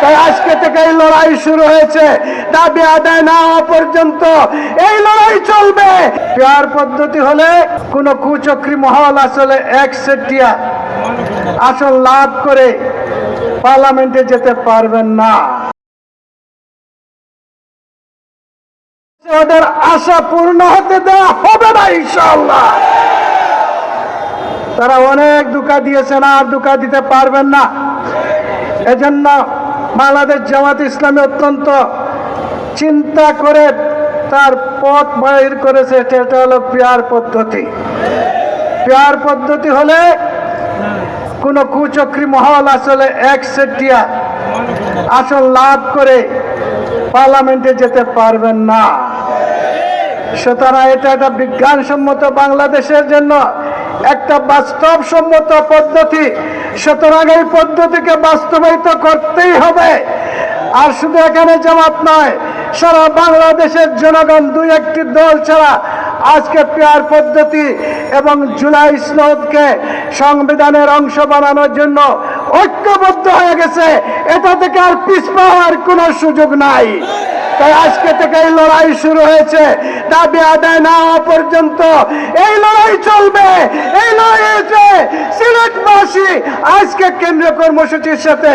তাই আজকে থেকে এই লড়াই শুরু হয়েছে। দাবি আদায় না হওয়া পর্যন্ত এই লড়াই চলবে। পেয়ার পদ্ধতি হলে কোন কুচক্রী মহল আসলে এক সেটিয়া আসল লাভ করে পার্লামেন্টে যেতে পারবেন না। ওদের আশা পূর্ণ হতে দেওয়া হবে না ইনশাল্লাহ তারা অনেক দুকা দিয়েছেন, আর দুকা দিতে পারবেন না। এজন্য বাংলাদেশ জামাত ইসলামী অত্যন্ত চিন্তা করে তার পথ বাহির করেছে সেটা হলো পেয়ার পদ্ধতি। পেয়ার পদ্ধতি হলে কোন কুচক্রী মহল আসলে এক সেটিয়া আসল লাভ করে পার্লামেন্টে যেতে পারবেন না। সুতরাং এটা একটা বিজ্ঞানসম্মত বাংলাদেশের জন্য একটা বাস্তবসম্মত পদ্ধতি। সুতরাং এই পদ্ধতিকে বাস্তবায়িত করতেই হবে। আর শুধু এখানে জামাত নয়, সারা বাংলাদেশের জনগণ দুই একটি দল ছাড়া আজকে পেয়ার পদ্ধতি এবং জুলাই স্লোদকে সংবিধানের অংশ বানানোর জন্য ঐক্যবদ্ধ হয়ে গেছে। এটা থেকে আর পিছপা হওয়ার কোনো সুযোগ নাই। তাই আজকে থেকে এই লড়াই শুরু হয়েছে। দাবি আদায় না হওয়া পর্যন্ত এই লড়াই চলবে। এই লড়াইতে সিলেটবাসী আজকে কেন্দ্রীয় কর্মসূচির সাথে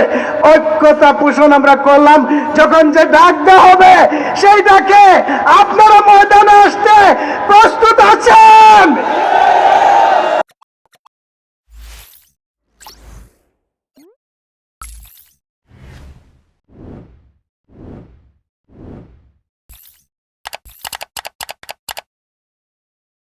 ঐক্যতা পোষণ আমরা করলাম। যখন যে ডাক দেওয়া হবে, সেই ডাকে আপনারা